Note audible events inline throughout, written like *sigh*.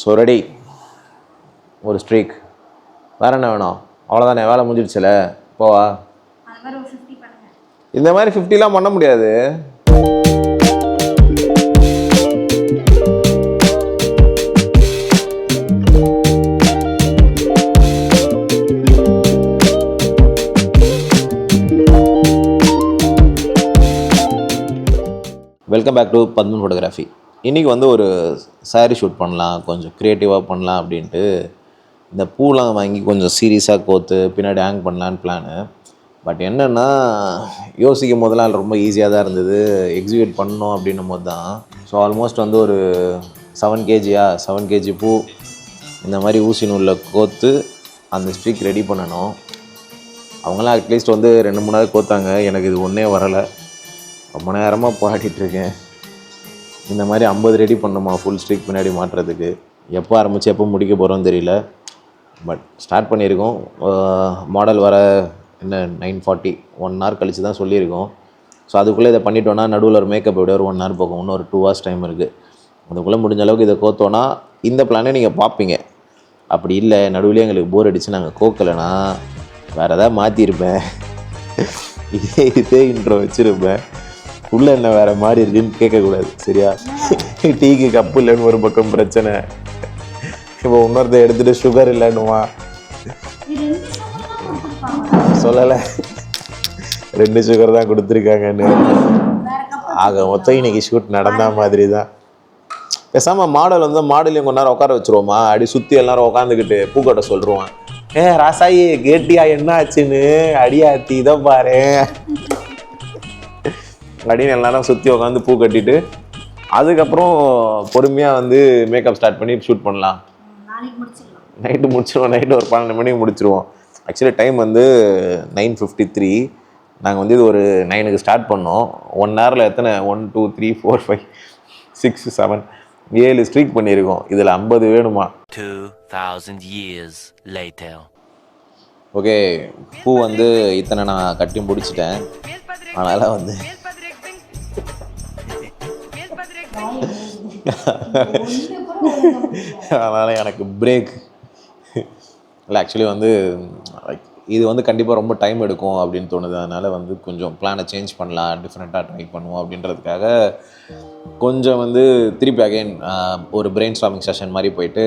சொரடி ஒரு ஸ்ட்ரீக் வேறு என்ன வேணும்? அவ்வளோதானே வேலை முடிஞ்சிடுச்சுல. போவா. இந்த மாதிரி ஃபிஃப்டிலாம் பண்ண முடியாது. Welcome back to Padman photography இன்றைக்கி வந்து ஒரு சாரி ஷூட் பண்ணலாம் கொஞ்சம் க்ரியேட்டிவாக பண்ணலாம் அப்படின்ட்டு இந்த பூலாம் வாங்கி கொஞ்சம் சீரியஸாக கோத்து பின்னாடி ஹேங் பண்ணலான்னு பிளானு பட் என்னென்னா யோசிக்கும் போதெல்லாம் ரொம்ப ஈஸியாக தான் இருந்தது. எக்ஸிக்யூட் பண்ணோம் அப்படின்னும் போது தான் ஸோ ஆல்மோஸ்ட் வந்து ஒரு செவன் கேஜியா செவன் கேஜி பூ இந்த மாதிரி ஊசி நூலில் கோத்து அந்த ஸ்ட்ரிக் ரெடி பண்ணணும். அவங்களாம் அட்லீஸ்ட் வந்து ரெண்டு மூணு நாள் கோத்தாங்க. எனக்கு இது ஒன்றே வரலை. ரொம்ப நேரமாக பாடிட்டுருக்கேன் இந்த மாதிரி ஐம்பது ரெடி பண்ணுமா? ஃபுல் ஸ்ட்ரிக் பின்னாடி மாட்டுறதுக்கு. எப்போ ஆரம்பித்து எப்போ முடிக்க போகிறோம் தெரியல. பட் ஸ்டார்ட் பண்ணியிருக்கோம். மாடல் வர என்ன நைன் ஃபார்ட்டி ஒன் ஹவர் கழிச்சு தான் சொல்லியிருக்கோம். ஸோ அதுக்குள்ளே இதை பண்ணிட்டோன்னா நடுவில் ஒரு மேக்கப் எப்படி ஒரு ஒன் ஹவர் போகும். இன்னும் ஒரு டூ ஹவர்ஸ் டைம் இருக்குது அதுக்குள்ளே முடிஞ்ச அளவுக்கு இதை கோத்தோன்னா இந்த பிளானே நீங்கள் பார்ப்பீங்க. அப்படி இல்லை நடுவுலேயே எங்களுக்கு போர் அடிச்சு நாங்கள் கோக்கலைன்னா வேறு எதாவது மாற்றிருப்பேன் *laughs* இதே இதே இன்ட்ரோ வச்சுருப்பேன். உள்ள என்ன வேறு மாதிரி இருக்குன்னு கேட்கக்கூடாது சரியா? டீக்கு கப்பு இல்லைன்னு ஒரு பக்கம் பிரச்சனை. இப்போ இன்னொருத்த எடுத்துகிட்டு சுகர் இல்லைன்னுமா சொல்லலை. ரெண்டு சுகர் தான் கொடுத்துருக்காங்கன்னு. ஆக மொத்தம் இன்னைக்கு ஷூட் நடந்த மாதிரி தான் பேசாமல் மாடல் வந்து மாடலையும் கொஞ்ச நேரம் உட்கார வச்சுருவோமா? அப்படி சுற்றி எல்லாரும் உட்காந்துக்கிட்டு பூக்கட்ட சொல்லிடுவான் ஏ ராசாயி கேட்டியா என்ன ஆச்சுன்னு அடியாத்தி இதை பாரு. அப்படின்னு எல்லாரும் சுற்றி உட்காந்து பூ கட்டிட்டு அதுக்கப்புறம் பொறுமையாக வந்து மேக்கப் ஸ்டார்ட் பண்ணி ஷூட் பண்ணலாம். நைட்டு முடிச்சிருவோம் நைட்டு ஒரு பன்னெண்டு மணிக்கு முடிச்சிருவோம். ஆக்சுவலி டைம் வந்து நைன் ஃபிஃப்டி த்ரீ நாங்கள் வந்து இது ஒரு நைனுக்கு ஸ்டார்ட் பண்ணோம். ஒன் ஹவரில் எத்தனை? One two three four five six seven ஏழு ஸ்ட்ரீக் பண்ணியிருக்கோம். இதில் ஐம்பது வேணுமா? 2,000 years later. ஓகே பூ வந்து இத்தனை நான் கட்டி முடிச்சிட்டேன். அதனால் வந்து அதனால் எனக்கு பிரேக் இல்லை ஆக்சுவலி வந்து லைக் இது வந்து கண்டிப்பாக ரொம்ப டைம் எடுக்கும் அப்படின்னு தோணுது. அதனால் வந்து கொஞ்சம் பிளானை சேஞ்ச் பண்ணலாம் டிஃப்ரெண்ட்டாக ட்ரை பண்ணுவோம் அப்படின்றதுக்காக கொஞ்சம் வந்து திருப்பி அகைன் ஒரு பிரெயின் ஸ்டாமிங் செஷன் மாதிரி போயிட்டு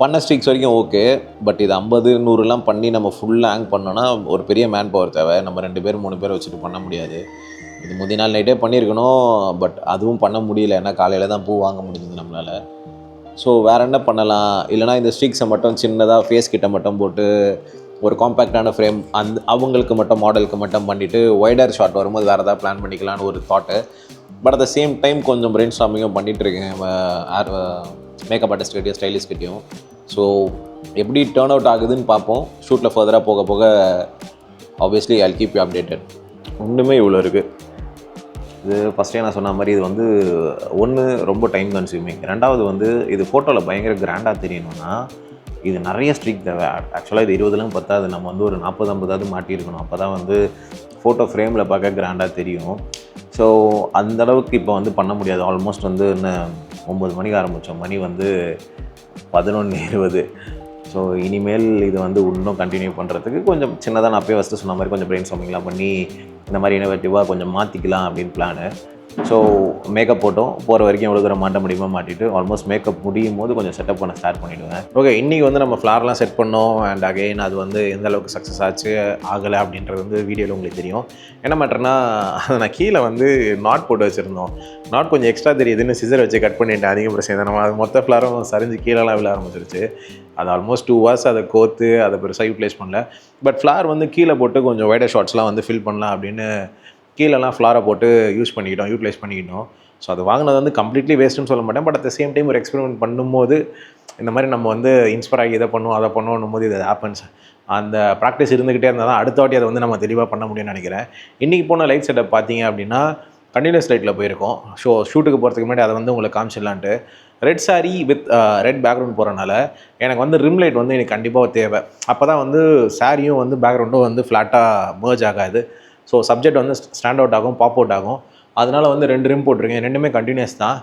பண்ண ஸ்ட்ரீக்ஸ் வரைக்கும் ஓகே பட் இது ஐம்பது நூறுலாம் பண்ணி நம்ம ஃபுல்லாக ஹேங் பண்ணோன்னா ஒரு பெரிய மேன் பவர் தேவை. நம்ம ரெண்டு பேர் மூணு பேர் வச்சுட்டு பண்ண முடியாது. இது முந்தைய நாள் நைட்டே பண்ணியிருக்கணும் பட் அதுவும் பண்ண முடியல. ஏன்னா காலையில் தான் பூ வாங்க முடிஞ்சது நம்மளால். ஸோ வேறு என்ன பண்ணலாம்? இல்லைனா இந்த ஸ்டிக்ஸை மட்டும் சின்னதாக ஃபேஸ் கிட்ட மட்டும் போட்டு ஒரு காம்பேக்டான ஃப்ரேம் அந்த அவங்களுக்கு மட்டும் மாடலுக்கு மட்டும் பண்ணிவிட்டு ஒய்டர் ஷாட் வரும்போது வேறு ஏதாவது பிளான் பண்ணிக்கலான்னு ஒரு thought but at the same time கொஞ்சம் பிரெயின் ஸ்டாமிங்கும் பண்ணிகிட்டு இருக்கேன் மேக்கப் ஆர்டிஸ்ட் கிட்டேயும் ஸ்டைலிஸ்ட் ஸோ எப்படி டேர்ன் அவுட் ஆகுதுன்னு பார்ப்போம். ஷூட்டில் ஃபர்தராக போக போக obviously I'll keep you updated ஒன்றுமே இவ்வளோ இருக்குது இது ஃபஸ்ட்டே நான் சொன்ன மாதிரி இது வந்து ஒன்று ரொம்ப டைம் கன்சியூமிங் ரெண்டாவது வந்து இது ஃபோட்டோவில் பயங்கர கிராண்டாக தெரியணும்னா இது நிறைய ஸ்ட்ரிக் தேவை. ஆக்சுவலாக இது இருபதுலாம் பத்தாது நம்ம வந்து ஒரு நாற்பது ஐம்பதாவது மாட்டியிருக்கணும். அப்போ தான் வந்து ஃபோட்டோ ஃப்ரேமில் பார்க்க கிராண்டாக தெரியும். ஸோ அந்தளவுக்கு இப்போ வந்து பண்ண முடியாது. ஆல்மோஸ்ட் வந்து என்ன ஒம்பது மணிக்கு ஆரம்பித்தோம் மணி வந்து பதினொன்று இருபது. ஸோ இனிமேல் இது வந்து இன்னும் கண்டினியூ பண்ணுறதுக்கு கொஞ்சம் சின்னதாக நான் அப்பயே ஃபஸ்ட்டு சொன்ன மாதிரி கொஞ்சம் பிரெயின் ஸ்டாமிங்லாம் பண்ணி இந்த மாதிரி இனோவேட்டிவாக கொஞ்சம் மாற்றிக்கலாம் அப்படின்னு பிளானு ஸோ மேக்கப் போட்டோம். போகிற வரைக்கும் எவ்வளோ தூரம் மாட்ட முடியுமா மாட்டிட்டு ஆல்மோஸ்ட் மேக்கப் முடியும் போது கொஞ்சம் செட்டப் பண்ண ஸ்டார்ட் பண்ணிவிடுவேன் ஓகே இன்றைக்கி வந்து நம்ம ஃப்ளார்லாம் செட் பண்ணோம். அண்ட் அகைன் அது வந்து எந்த அளவுக்கு சக்ஸஸ் ஆச்சு ஆகலை அப்படின்றது வந்து வீடியோவில் உங்களுக்கு தெரியும். என்ன மேட்டர்னா நான் கீழே வந்து நாட் போட்டு வச்சுருந்தோம். நாட் கொஞ்சம் எக்ஸ்ட்ரா தெரியுதுன்னு சிசர் வச்சு கட் பண்ணிட்டேன். அதிக பிரச்சனை நம்ம அது மொத்த ஃப்ளாரும் சரிஞ்சு கீழெல்லாம் விழ ஆரம்பிச்சிருச்சு. அது ஆல்மோஸ்ட் டூ ஹவர்ஸ் அதை கோத்து அதை பெருசாக யூட்டிலைஸ் பண்ணல. பட் ஃப்ளார் வந்து கீழே போட்டு கொஞ்சம் வைடர் ஷார்ட்ஸ்லாம் வந்து ஃபில் பண்ணலாம் அப்படின்னு கீழெல்லாம் ஃப்ளாரை போட்டு யூஸ் பண்ணிக்கிட்டோம் யூட்டிலைஸ் பண்ணிக்கிட்டோம். ஸோ அது வாங்கினது வந்து கம்ப்ளீட்லி வேஸ்ட்டுன்னு சொல்ல மாட்டேன். But at the same time ஒரு எக்ஸ்பெரிமெண்ட் பண்ணும்போது இந்த மாதிரி நம்ம வந்து இன்ஸ்பயர் ஆகி இதை பண்ணுவோம் அதை பண்ணுவோம் போது இது ஹேப்பன்ஸ் அந்த ப்ராக்டிஸ் இருந்துக்கிட்டே இருந்தால் தான் அடுத்த வாட்டி அதை வந்து நம்ம தெளிவாக பண்ண முடியும்னு நினைக்கிறேன். இன்றைக்கி போன லைட் செட்டப் பார்த்தீங்க அப்படின்னா கண்டினியூஸ் லைட்டில் போயிருக்கோம். ஷோ ஷூட்டுக்கு போகிறதுக்கு முன்னாடி அதை வந்து உங்களுக்கு காமிச்சிடலான்ட்டு. Red saree with red background போகிறனால எனக்கு வந்து ரிம் லைட் வந்து எனக்கு கண்டிப்பாக தேவை. அப்போ தான் வந்து சாரியும் வந்து பேக்ரவுண்டும் வந்து ஃப்ளாட்டாக மேர்ஜ் ஆகாது. ஸோ சப்ஜெக்ட் வந்து ஸ்டாண்ட் அவுட் ஆகும் பாப் அவுட் ஆகும். அதனால் வந்து ரெண்டு ரிம் போட்டிருக்கேன். ரெண்டுமே கண்டினியூஸ் தான்.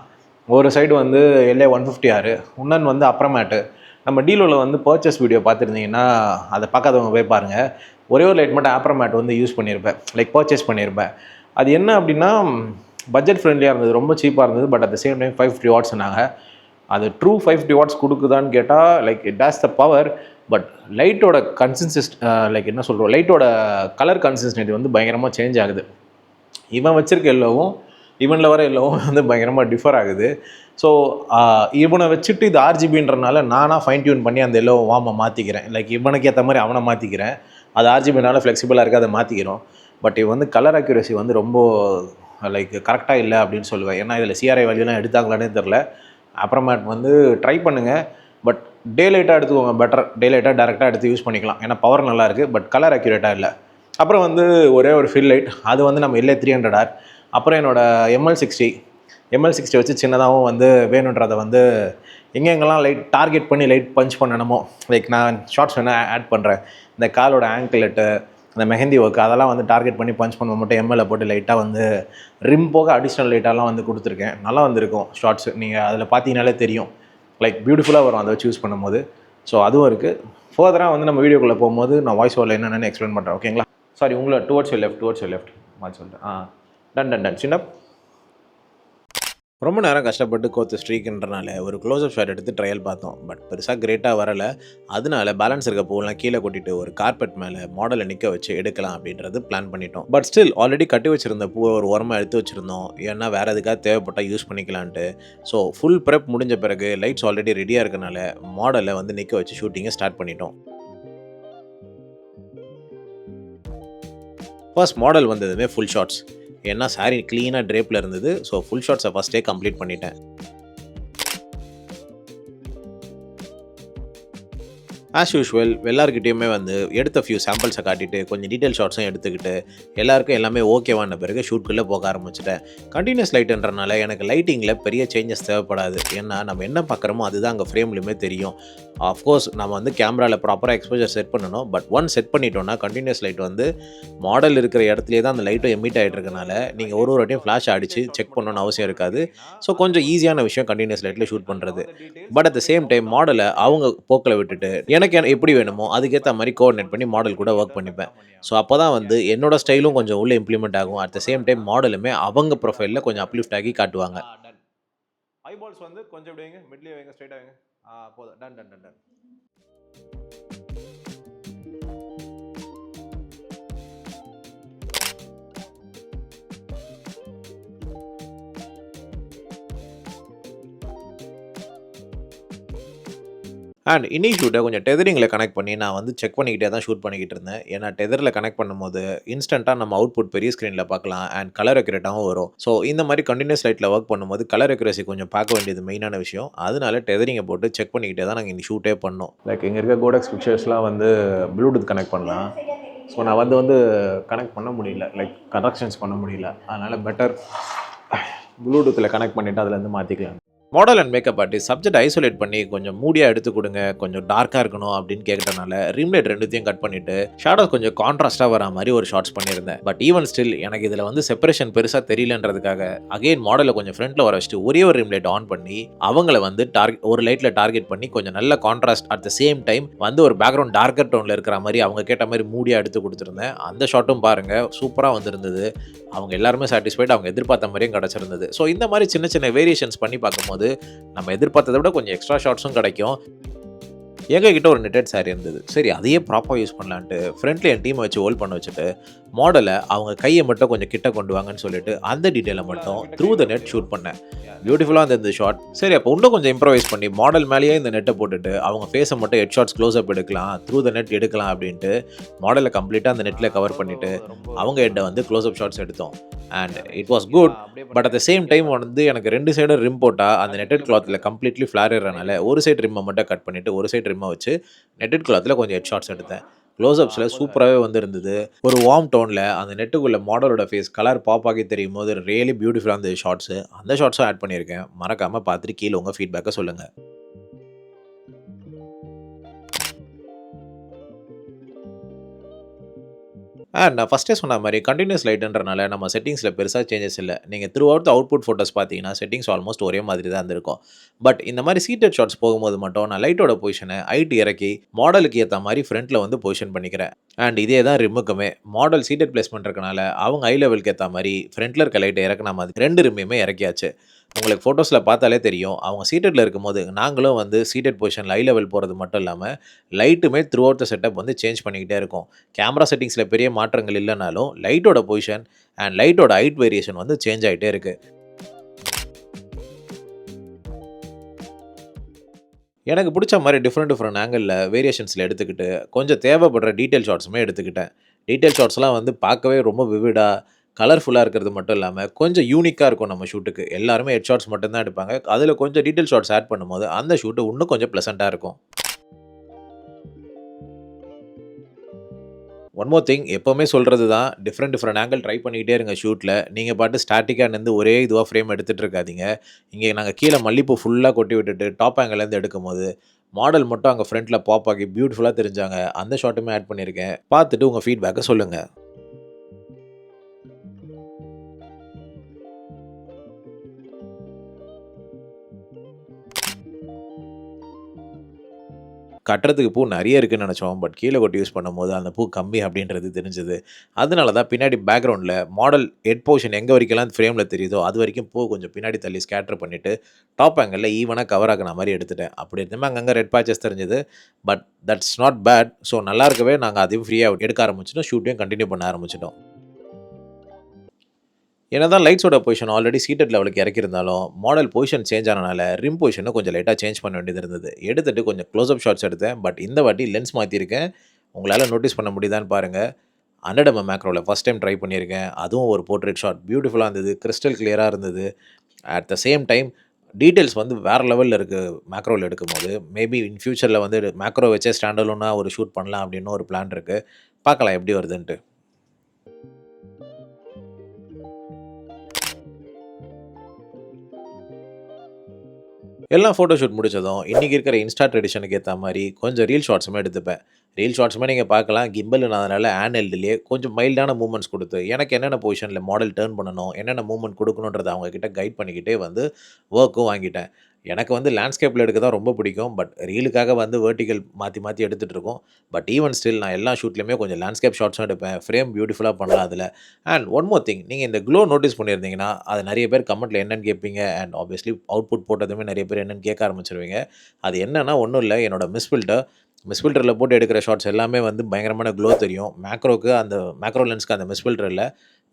ஒரு சைடு வந்து எல்ஏ ஒன் ஃபிஃப்டி ஆறு இன்னொன்று வந்து அப்புறமேட்டு. நம்ம டீலோவில் வந்து பர்ச்சேஸ் வீடியோ பார்த்துருந்தீங்கன்னா அதை பார்க்காதவங்க போய் பாருங்கள் ஒரே ஒரு லைட் மட்டும் ஆப்ரமேட் வந்து யூஸ் பண்ணியிருப்பேன். லைக் பர்ச்சேஸ் பண்ணியிருப்பேன். அது என்ன அப்படின்னா பட்ஜெட் ஃப்ரெண்ட்லியாக இருந்தது ரொம்ப சீப்பாக இருந்தது but at the same time five fifty watts அது ட்ரூ ஃபைவ் ஃபிஃப்டி வாட்ஸ் கொடுக்குதான்னு கேட்டால் like it has the power but லைட்டோட கன்சிஸ்டன்ட் லைக் என்ன சொல்கிறோம் லைட்டோட கலர் கன்சிஸ்டன்சி வந்து பயங்கரமாக சேஞ்ச் ஆகுது. இவன் வச்சிருக்க எல்லோவும் இவனில் வர எல்லோவும் வந்து பயங்கரமாக டிஃபர் ஆகுது. ஸோ இவனை வச்சுட்டு இது ஆர்ஜிபின்றனால நானாக ஃபைன் டியூன் பண்ணி அந்த எல்லோ வாமை மாற்றிக்கிறேன் லைக் இவனுக்கு ஏற்ற மாதிரி அவனை மாற்றிக்கிறேன் அது ஆர்ஜிபினால ஃப்ளெக்சிபிளாக இருக்குது அதை மாற்றிக்கிறோம் பட் இவன் வந்து கலர் அக்யூரசி வந்து ரொம்ப லைக் கரெக்டாக இல்லை அப்படின்னு சொல்லுவேன். ஏன்னா இதில் சிஆர்ஐ வேல்யூலாம் எடுத்தாங்களானே தெரில அப்புறமேட் வந்து ட்ரை பண்ணுங்கள் பட் டே லைட்டாக எடுத்துக்கோங்க. பெட்டர் டே லைட்டாக டேரெக்டாக எடுத்து யூஸ் பண்ணிக்கலாம். ஏன்னா பவர் நல்லா இருக்குது பட் கலர் அக்யூரேட்டாக இல்லை. அப்புறம் வந்து ஒரே ஒரு ஃபில் லைட் அது வந்து நம்ம இல்லை த்ரீ ஹண்ட்ரட் ஆர் அப்புறம் என்னோடய எம்எல் சிக்ஸ்டி எம்எல் சிக்ஸ்டி வச்சு சின்னதாகவும் வந்து வேணுன்றதை வந்து எங்கெங்கெல்லாம் லைட் டார்கெட் பண்ணி லைட் பஞ்ச் பண்ணணுமோ லைக் நான் ஷார்ட்ஸ் வேணால் ஆட் பண்ணுறேன் இந்த காலோட ஆங்கிளெட்டு அந்த மெஹந்தி ஒர்க் அதெல்லாம் வந்து டார்கெட் பண்ணி பஞ்ச் பண்ண மட்டும் எம்எல்ஏ போட்டு லைட்டாக வந்து ரிம் போக அடிஷ்னல் லைட்டாலாம் வந்து கொடுத்துருக்கேன். நல்லா வந்திருக்கும் ஷார்ட்ஸ் நீங்கள் அதில் பார்த்தீங்கனாலே தெரியும். லைக் பியூட்டிஃபுல்லாக வரும். அதை வச்சு யூஸ் பண்ணும்போது. ஸோ அதுவும் இருக்குது ஃபர்தராக வந்து நம்ம வீடியோக்குள்ளே போகும்போது நான் வாய்ஸ் ஓவரில் என்னென்னு எக்ஸ்பிளைன் பண்ணுறேன் ஓகேங்களா சாரி உங்களை டுவர்ட்ஸ் லெஃப்ட் டுவர்ட்ஸ் லெஃப்ட் மாதிரி சொல்லிட்டு ஆ. டன் டன் டன் சின்ன ரொம்ப நேரம் கஷ்டப்பட்டு கோத்து ஸ்ட்ரீக்குன்றனால ஒரு க்ளோஸ்அப் ஷாட் எடுத்து ட்ரையல் பார்த்தோம். பட் பெருசாக கிரேட்டாக வரலை. அதனால பேலன்ஸ் இருக்க பூவெல்லாம் கீழே கொட்டிட்டு ஒரு கார்பெட் மேலே மாடலை நிற்க வச்சு எடுக்கலாம் அப்படின்றது பிளான் பண்ணிட்டோம். பட் ஸ்டில் ஆல்ரெடி கட்டி வச்சிருந்த பூவை ஒரு உரமாக எடுத்து வச்சுருந்தோம். ஏன்னா வேறு எதுக்காக தேவைப்பட்டால் யூஸ் பண்ணிக்கலான்ட்டு. ஸோ ஃபுல் ப்ரெப் முடிஞ்ச பிறகு லைட்ஸ் ஆல்ரெடி ரெடியாக இருக்கனால மாடலை வந்து நிற்க வச்சு ஷூட்டிங்கை ஸ்டார்ட் பண்ணிட்டோம். ஃபர்ஸ்ட் மாடல் வந்ததுமே ஃபுல் ஷாட்ஸ் ஏன்னா சாரி க்ளீனாக ட்ரேப்பில் இருந்தது. ஸோ ஃபுல் ஷாட்ஸை ஃபஸ்ட்டே கம்ப்ளீட் பண்ணிட்டேன். ஆஸ் யூஷுவல் எல்லாருக்கிட்டேயுமே வந்து எடுத்த ஃபியூ சாம்பிள்ஸை காட்டிட்டு கொஞ்சம் டீட்டெயில் ஷாட்ஸும் எடுத்துக்கிட்டு எல்லாருக்கும் எல்லாமே ஓகேவான பிறகு ஷூட்குள்ளே போக ஆரம்பிச்சிட்டேன். கண்டினியூஸ் லைட்டுன்றனால எனக்கு லைட்டிங்கில் பெரிய சேஞ்சஸ் தேவைப்படாது. ஏன்னா நம்ம என்ன பார்க்குறோமோ அதுதான் அங்கே ஃப்ரேம்லையுமே தெரியும். ஆஃப்கோர்ஸ் நம்ம வந்து கேமராவில் ப்ராப்பராக எக்ஸ்போஜர் செட் பண்ணணும். பட் ஒன் செட் பண்ணிட்டோம்னா கண்டினியூஸ் லைட் வந்து மாடல் இருக்கிற இடத்துலேயே தான் அந்த லைட்டும் எமிட் ஆகிட்டு இருக்கனால நீங்கள் ஒரு ஒரு வாட்டியும் ஃப்ளாஷ் அடித்து செக் பண்ணணும்னு அவசியம் இருக்காது. ஸோ கொஞ்சம் ஈஸியான விஷயம் கண்டினியூஸ் லைட்டில் ஷூட் பண்ணுறது but at the same time மாடலை அவங்க போக்கில் விட்டுட்டு எனக்கு என்ன- எப்படி வேணுமோ அதுக்கேற்ற மாதிரி கோஆர்டினேட் பண்ணி மாடல் கூட ஒர்க் பண்ணிப்பேன். ஸோ அப்போ தான் வந்து என்னோட ஸ்டைலும் கொஞ்சம் உள்ளே இம்ப்ளிமெண்ட் ஆகும். அட் த சேம் டைம் மாடலுமே அவங்க ப்ரொஃபைலில் கொஞ்சம் அப்லிஃப்ட் ஆகி காட்டுவாங்க. ஐபால்ஸ் வந்து கொஞ்சம் எப்படி வைங்க மிட்லேயே வைங்க ஸ்ட்ரைட்டாக வைங்க. போதும். Done done done done and இன்னி ஷூட்டை கொஞ்சம் டெதரிங்கில் கனெக்ட் பண்ணி நான் வந்து செக் பண்ணிக்கிட்டே தான் ஷூட் பண்ணிக்கிட்டு இருந்தேன். ஏன்னா டெதரில் கனெக்ட் பண்ணும்போது இன்ஸ்டண்ட்டாக நம்ம அவுட்புட் பெரிய ஸ்க்ரீனில் பார்க்கலாம் அண்ட் கலர் அக்யூரேட்டாகவும் வரும். ஸோ இந்த மாதிரி கண்டினியூஸ் லைட்டில் ஒர்க் பண்ணும்போது கலர் அக்யூரேசி கொஞ்சம் பார்க்க வேண்டியது மெயினான விஷயம். அதனால டெதரிங்கை போட்டு செக் பண்ணிக்கிட்டே தான் நாங்கள் இந்த ஷூட்டே பண்ணோம். லைக் இங்கே இருக்க கோடெக்ஸ் பிக்சர்ஸ்லாம் வந்து ப்ளூடூத் கனெக்ட் பண்ணலாம். ஸோ நான் வந்து வந்து கனெக்ட் பண்ண முடியல. லைக் கனெக்ஷன்ஸ் பண்ண முடியல. அதனால் பெட்டர் ப்ளூடூத்தில் கனெக்ட் பண்ணிவிட்டு அதுலேருந்து மாற்றிக்கலாம் model and makeup artist subject isolate பண்ணி கொஞ்சம் மூடியாக எடுத்து கொடுங்க கொஞ்சம் டார்க்காக இருக்கணும் அப்படின்னு கேட்டனால ரிம்லேட் ரெண்டுத்தையும் கட் பண்ணிட்டு ஷேடோஸ் கொஞ்சம் கான்ட்ராஸ்டாக வர மாதிரி ஒரு ஷார்ட்ஸ் பண்ணியிருந்தேன். பட் ஈவன் ஸ்டில் எனக்கு இதில் வந்து செப்பரேஷன் பெருசாக தெரியலன்றதுக்காக அகைன் மாடலை கொஞ்சம் ஃப்ரண்ட்டில் வர வச்சுட்டு ஒரே ஒரு ரிம்லேட் ஆன் பண்ணி அவங்கள வந்து டார்கெட் ஒரு லைட்டில் டார்கெட் பண்ணி கொஞ்சம் நல்ல contrast at the same time வந்து ஒரு பேக்ரவுண்ட் டார்க்கர் டோனில் இருக்கிற மாதிரி அவங்க கேட்ட மாதிரி மூடியாக எடுத்து கொடுத்துருந்தேன். அந்த ஷாட்டும் பாருங்கள் சூப்பராக வந்திருந்தது. அவங்க எல்லாருமே சாட்டிஸ்ஃபைட் அவங்க எதிர்பார்த்த மாதிரியும் கிடச்சிருந்தது. ஸோ இந்த மாதிரி சின்ன சின்ன வேரியேஷன்ஸ் பண்ணி பார்க்கும்போது நம்ம எதிர்பார்த்ததை விட கொஞ்சம் எக்ஸ்ட்ரா ஷாட்ஸும் கிடைக்கும். எங்ககிட்ட ஒரு நெட்டட் சாரி இருந்தது. சரி அதையே ப்ராப்பராக யூஸ் பண்ணலான்ட்டு ஃப்ரெண்ட்ல என் டீமை வச்சு ஹோல்ட் பண்ண வச்சுட்டு மாடலை அவங்க கையை மட்டும் கொஞ்சம் கிட்ட கொண்டு வாங்கன்னு சொல்லிட்டு அந்த டீட்டெயிலை மட்டும் த்ரூ த நெட் ஷூட் பண்ணேன். பியூட்டிஃபுல்லாக இருந்தது இந்த ஷாட் சரி அப்போ இன்னும் கொஞ்சம் இம்ப்ரவைஸ் பண்ணி மாடல் மேலேயே இந்த நெட்டை போட்டுட்டு அவங்க ஃபேஸை மட்டும் ஹெட் ஷாட்ஸ் க்ளோஸ் அப் எடுக்கலாம் த்ரூ த நெட் எடுக்கலாம் அப்படின்ட்டு மாடலை கம்ப்ளீட்டாக அந்த நெட்டில் கவர் பண்ணிவிட்டு அவங்க ஹெட்டை வந்து க்ளோஸ் அப் ஷாட்ஸ் எடுத்தோம். And it was good but at the same time வந்து எனக்கு ரெண்டு சைடும் ரிம் போட்டால் அந்த நெட்டட் கிளாத்தில் கம்ப்ளீட்லி ஃப்ளார் ஒரு சைடு ரிம்மை மட்டும் கட் பண்ணிவிட்டு ஒரு சைடு ரிம்மை வச்சு நெட்டட் கிளாத்தில் கொஞ்சம் ஹெட் ஷாட்ஸ் எடுத்தேன் க்ளோஸ்அப்ஸில் சூப்பராகவே வந்திருந்தது. ஒரு வார்ம் டோனில் அந்த நெட்டுக்குள்ளே மாடலோட ஃபேஸ் கலர் பாப் ஆகி தெரியும் போது ரியலி பியூட்டிஃபுல்லாக இருந்தது ஷார்ட்ஸு அந்த ஷார்ட்ஸும் ஆட் பண்ணியிருக்கேன். மறக்காமல் பார்த்துட்டு கீழே உங்கள் ஃபீட்பேக்கை சொல்லுங்கள் நான் ஃபஸ்ட்டே சொன்ன மாதிரி கண்டினியூஸ் லைட்டுன்றனால நம்ம செட்டிங்ஸில் பெருசாக சேஞ்சஸ் இல்லை. நீங்கள் த்ரூ அவுட் அவுட்புட் ஃபோட்டோஸ் பார்த்தீங்கன்னா செட்டிங்ஸ் ஆல்மோஸ்ட் ஒரே மாதிரி தான் இருந்திருக்கும். பட் இந்த மாதிரி சீட்டட் ஷாட்ஸ் போகும்போது மட்டும் நான் லைட்டோட பொசிஷனை ஹைட் இறக்கி மாடலுக்கு ஏற்ற மாதிரி ஃப்ரண்ட்டில் வந்து பொசிஷன் பண்ணிக்கிறேன். அண்ட் இதே தான் ரிம்முக்குமே. மாடல் சீட்டட் பிளேஸ்மெண்ட் இருக்கனால அவங்க ஐ லெவலுக்கு ஏற்ற மாதிரி ஃப்ரண்ட்டில் இருக்க லைட்டை இறக்குன மாதிரி ரெண்டு ரிம்மையுமே இறக்கியாச்சு. உங்களுக்கு ஃபோட்டோஸில் பார்த்தாலே தெரியும். அவங்க சீட்டடில் இருக்கும்போது நாங்களும் வந்து சீட்டட் பொசிஷன் ஹை லெவல் போகிறது மட்டும் இல்லாமல் லைட்டுமே த்ரூ அவுட் த செட்டப் வந்து சேஞ்ச் பண்ணிக்கிட்டே இருக்கும். கேமரா செட்டிங்ஸில் பெரிய மாற்றங்கள் இல்லைனாலும் லைட்டோட பொசிஷன் அண்ட் லைட்டோட ஹைட் வேரியேஷன் வந்து சேஞ்ச் ஆகிட்டே இருக்குது எனக்கு பிடிச்ச மாதிரி டிஃப்ரெண்ட் டிஃப்ரெண்ட் ஆங்கிளில் வேரியேஷன்ஸில் எடுத்துக்கிட்டு கொஞ்சம் தேவைப்படுற டீட்டெயில் ஷாட்ஸுமே எடுத்துக்கிட்டேன். டீட்டெயில் ஷாட்ஸ்லாம் வந்து பார்க்கவே ரொம்ப விவிடாக கலர்ஃபுல்லாக இருக்கிறது மட்டும் இல்லாமல் கொஞ்சம் யூனிக்காக இருக்கும் நம்ம ஷூட்டுக்கு எல்லாருமே ஹெட் ஷாட்ஸ் மட்டும்தான் எடுப்பாங்க. அதில் கொஞ்சம் டீட்டெயில் ஷாட்ஸ் ஆட் பண்ணும்போது அந்த ஷூட்டு இன்னும் கொஞ்சம் ப்ளசண்ட்டாக இருக்கும். ஒன் மோர் திங் எப்போவுமே சொல்கிறது தான் டிஃப்ரெண்ட் டிஃப்ரெண்ட் ஆங்கிள் ட்ரை பண்ணிக்கிட்டே இருங்க ஷூட்டில் நீங்கள் பாட்டு ஸ்டாட்டிக்காக நின்று ஒரே இதுவாக ஃப்ரேம் எடுத்துகிட்டு இருக்காதீங்க. இங்கே நாங்கள் கீழே மல்லிப்பூ ஃபுல்லாக கொட்டி விட்டுட்டு டாப் ஆங்கிலேருந்து எடுக்கும் போது மாடல் மட்டும் அங்கே ஃப்ரண்ட்டில் பாப் ஆகி பியூட்டிஃபுல்லாக தெரிஞ்சாங்க. அந்த ஷாட்டுமே ஆட் பண்ணியிருக்கேன் பார்த்துட்டு உங்கள் ஃபீட்பேக்கை சொல்லுங்கள் கட்டுறதுக்கு பூ நிறைய இருக்குதுன்னு நினச்சோம். பட் கீழே கொட்டி யூஸ் பண்ணும்போது அந்த பூ கம்மி அப்படின்றது தெரிஞ்சது. அதனால தான் பின்னாடி பேக்ரவுண்டில் மாடல் ஹெட் போர்ஷன் எங்கே வரைக்கும்லாம் ஃப்ரேமில் தெரியுதோ அது வரைக்கும் பூ கொஞ்சம் பின்னாடி தள்ளி ஸ்கேட்டர் பண்ணிவிட்டு டாப் ஆங்கிளில் ஈவனாக கவர் ஆகின மாதிரி எடுத்துட்டேன். அப்படி இருந்தமே அங்கங்கே ரெட் பேச்சஸ் தெரிஞ்சது. But that's not bad so நல்லா இருக்கவே நாங்கள் அதையும் ஃப்ரீயாக எடுக்க ஆரம்பிச்சிட்டோம். ஷூட்டையும் கண்டினியூ பண்ண ஆரம்பிச்சிட்டோம். என்னதான் லைட்ஸோட பொசிஷன் ஆல்ரெடி சீட்டட் லெவலுக்கு இறக்கியிருந்தாலும் மாடல் பொசிஷன் சேஞ்ச் ஆனனால ரிம் பொசிஷனை கொஞ்சம் லைட்டாக சேஞ்ச் பண்ண வேண்டியது இருந்தது. எடுத்துட்டு கொஞ்சம் க்ளோஸ்அப் ஷாட்ஸ் எடுத்தேன். பட் இந்த வாட்டி லென்ஸ் மாற்றிருக்கேன் உங்களால் நோட்டீஸ் பண்ண முடியுதான்னு பாருங்கள் ஹண்ட்ரட் எம்எம் மேக்ரோவில் ஃபஸ்ட் டைம் ட்ரை பண்ணியிருக்கேன். அதுவும் ஒரு போர்ட்ரேட் ஷாட் பியூட்டிஃபுல்லாக இருந்தது. கிறிஸ்டல் கிளியராக இருந்தது. At the same time details வந்து வேறு லெவலில் இருக்குது மேக்ரோவில் எடுக்கும்போது. மேபி இன் ஃபியூச்சரில் வந்து மேக்ரோ வச்சே ஸ்டாண்டர்லோனாக ஒரு ஷூட் பண்ணலாம் அப்படின்னு ஒரு பிளான் இருக்குது பார்க்கலாம் எப்படி வருதுன்ட்டு. எல்லாம் ஃபோட்டோ ஷூட் முடிச்சதும் இன்றைக்கி இருக்கிற இன்ஸ்டா ட்ரெடிஷனுக்கு ஏற்ற மாதிரி கொஞ்சம் ரீல் ஷார்ட்ஸுமே எடுத்துப்பேன். ரீல் ஷார்ட்ஸுமே நீங்கள் பார்க்கலாம். கிம்பல் அதனால் ஹேண்ட்ஹெல்டுலேயே கொஞ்சம் மைல்டான மூமெண்ட்ஸ் கொடுத்து எனக்கு என்னென்ன பொசிஷனில் மாடல் டேர்ன் பண்ணணும் என்னென்ன மூமெண்ட் கொடுக்கணுன்றதை அவங்கக்கிட்ட கைட் பண்ணிக்கிட்டே வந்து ஒர்க்கும் வாங்கிட்டேன். எனக்கு வந்து லேண்ட்ஸ்கேப்பில் எடுக்க தான் ரொம்ப பிடிக்கும். பட் ரீலுக்காக வந்து வேர்ட்டிக்கல் மாற்றி மாற்றி எடுத்துகிட்டு இருக்கோம் பட் ஈவன் ஸ்டில் நான் எல்லா ஷூட்லேயுமே கொஞ்சம் லேண்ட்ஸ்கேப் ஷாட்ஸும் எடுப்பேன். ஃப்ரேம் பியூட்டிஃபுல்லாக பண்ணலாம் அதில். அண்ட் ஒன் மோர் திங் நீங்கள் இந்த க்ளோ நோட்டீஸ் பண்ணியிருந்தீங்கன்னா அது நிறைய பேர் கமெண்ட்டில் என்னென்னு கேட்பீங்க. அண்ட் ஆப்வியஸ்லி அவுட்புட் போட்டதுமே நிறைய பேர் என்னென்னு கேட்க ஆரம்பிச்சிருவீங்க. அது என்னென்னா ஒன்றும் இல்லை. என்னோட மிஸ் ஃபில்டர் மிஸ் ஃபில்டரில் போட்டு எடுக்கிற ஷார்ட்ஸ் எல்லாமே வந்து பயங்கரமான க்ளோ தெரியும். மேக்ரோக்கு அந்த மேக்ரோ லென்ஸ்க்கு அந்த மிஸ் ஃபில்டரில்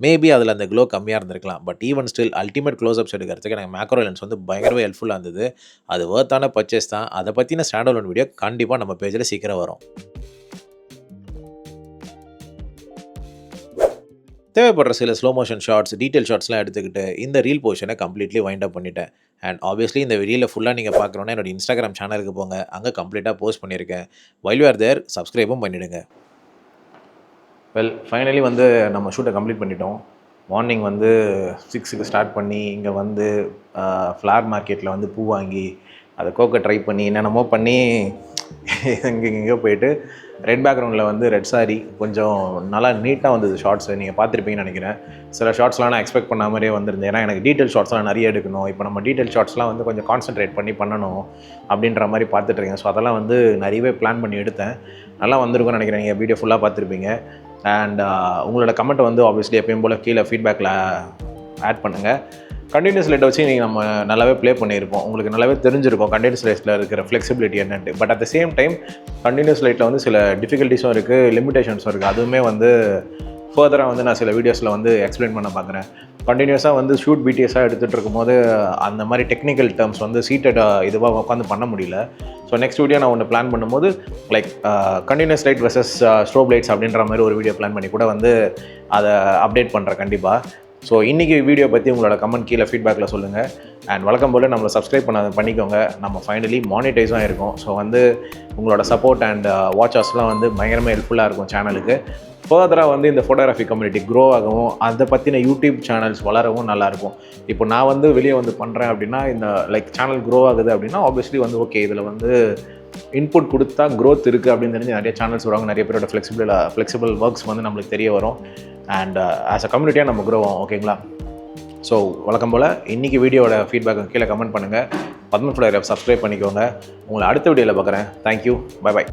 மேபி அதில் அந்த க்ளோ கம்மியாக இருந்திருக்கலாம். But even still ultimate close ups எடுக்கிறதுக்கு எனக்கு மேக்ரோ லென்ஸ் வந்து பயங்கரமாக ஹெல்ப்ஃபுல்லாக இருந்தது. அது ஒர்த்தான பர்ச்சேஸ் தான். அதை பற்றின ஸ்டாண்டர்ட் ஒன் வீடியோ கண்டிப்பாக நம்ம பேஜில் சீக்கிரம் வரும். தேவைப்படுற சில ஸ்லோ மோஷன் ஷார்ட்ஸ் டீட்டெயில் ஷார்ட்ஸ்லாம் எடுத்துக்கிட்டு இந்த ரீல் போர்ஷனை கம்ப்ளீட்லி வைண்ட் அப் பண்ணிட்டேன். அண்ட் ஆப்வியஸ்லி இந்த ரீலை ஃபுல்லாக நீங்கள் பார்க்குறோன்னா என்னோட இன்ஸ்டாகிராம் சேனலுக்கு போங்க. அங்கே கம்ப்ளீட்டாக போஸ்ட் பண்ணியிருக்கேன். வைல் ஆர் தேர் சப்ஸ்கிரைபும் பண்ணிவிடுங்க வெல் ஃபைனலி வந்து நம்ம ஷூட்டை கம்ப்ளீட் பண்ணிட்டோம். மார்னிங் வந்து சிக்ஸுக்கு ஸ்டார்ட் பண்ணி இங்கே வந்து ஃப்ளார் மார்க்கெட்டில் வந்து பூ வாங்கி அதை கோக்க ட்ரை பண்ணி என்னென்னமோ பண்ணி இங்கே போயிட்டு ரெட் பேக்ரவுண்டில் வந்து ரெட் சாரி கொஞ்சம் நல்லா நீட்டாக வந்தது ஷார்ட்ஸு நீங்கள் பார்த்துருப்பீங்கன்னு நினைக்கிறேன். சில ஷார்ட்ஸ்லாம் நான் எக்ஸ்பெக்ட் பண்ண மாதிரியே வந்திருந்தேன். ஏன்னா எனக்கு டீட்டெயில் ஷார்ட்ஸ்லாம் நிறைய எடுக்கணும். இப்போ நம்ம டீட்டெயில் ஷார்ட்ஸ்லாம் வந்து கொஞ்சம் கான்சென்ட்ரேட் பண்ணி பண்ணணும் அப்படின்ற மாதிரி பார்த்துட்ருக்கேன் ஸோ அதெல்லாம் வந்து நிறையவே பிளான் பண்ணி எடுத்தேன். நல்லா வந்திருக்கும்னு நினைக்கிறேன். நீங்கள் வீடியோ ஃபுல்லாக பார்த்துருப்பீங்க. அண்ட் uh, உங்களோட கமெண்ட் வந்து ஆப்வியஸ்லி எப்பயும் போல் கீழே ஃபீட்பேக்கில் ஆட் பண்ணுங்கள் கண்டினியூஸ் லைட்டை வச்சு நீங்கள் நம்ம நல்லாவே ப்ளே பண்ணியிருப்போம். உங்களுக்கு நல்லாவே தெரிஞ்சிருக்கும் கண்டினியூஸ் லைட்டில் இருக்கிற ஃப்ளெக்சிபிலிட்டி என்னென்ட்டு. But at the same time continuous லைட்டில் வந்து சில டிஃபிகல்ட்டிஸும் இருக்குது லிமிடேஷன்ஸும் இருக்குது அதுவுமே வந்து ஃபர்தராக வந்து நான் சில வீடியோஸில் வந்து எக்ஸ்பிளைன் பண்ண பார்க்குறேன். கண்டினியூஸாக வந்து ஷூட் பிடிஎஸாக எடுத்துகிட்டு இருக்கும்போது அந்த மாதிரி டெக்னிக்கல் டேர்ம்ஸ் வந்து சீட்டட் இதுவாக உட்காந்து பண்ண முடியல. ஸோ நெக்ஸ்ட் வீடியோ நான் ஒன்று பிளான் பண்ணும்போது like continuous light versus strobe lights அப்படின்ற மாதிரி ஒரு வீடியோ பிளான் பண்ணி கூட வந்து அதை அப்டேட் பண்ணுறேன் கண்டிப்பாக ஸோ இன்றைக்கி வீடியோ பற்றி உங்களோட கமெண்ட் கீழே ஃபீட்பேக்கில் சொல்லுங்கள் அண்ட் வழக்கம் போல் நம்மளை சப்ஸ்கிரைப் பண்ண பண்ணிக்கோங்க. நம்ம ஃபைனலி மானிட்டைஸும் இருக்கும். ஸோ வந்து உங்களோட சப்போர்ட் அண்ட் வாட்சர்ஸ்லாம் வந்து பயங்கரமாக ஹெல்ப்ஃபுல்லாக இருக்கும் சேனலுக்கு ஃபர்தராக வந்து இந்த ஃபோட்டோகிராஃபி கம்யூனிட்டி க்ரோ ஆகவும் அதை பற்றின யூடியூப் சேனல்ஸ் வளரவும் நல்லாயிருக்கும் இப்போ நான் வந்து வெளியே வந்து பண்ணுறேன் அப்படின்னா இந்த லைக் சேனல் க்ரோ ஆகுது அப்படின்னா ஆப்வியஸ்லி வந்து ஓகே இதில் வந்து இன்புட் கொடுத்தா க்ரோத் இருக்குது அப்படின்னு தெரிஞ்சு நிறைய சேனல்ஸ் வருவாங்க. நிறைய பேரோட ஃப்ளெக்சிபிள் ஃப்ளெக்சிபிள் ஒர்க்ஸ் வந்து நம்மளுக்கு தெரிய வரும். அண்ட் ஆஸ் அ கம்யூனிட்டியாக நம்ம க்ரோவோம் ஓகேங்களா ஸோ வழக்கம் போல் இன்றைக்கி வீடியோட ஃபீட்பேக் கீழே கமெண்ட் பண்ணுங்கள் பத்ம ஃபுடரை சப்ஸ்கிரைப் பண்ணிக்கோங்க. உங்களை அடுத்த வீடியோவில் பார்க்குறேன். Thank you bye by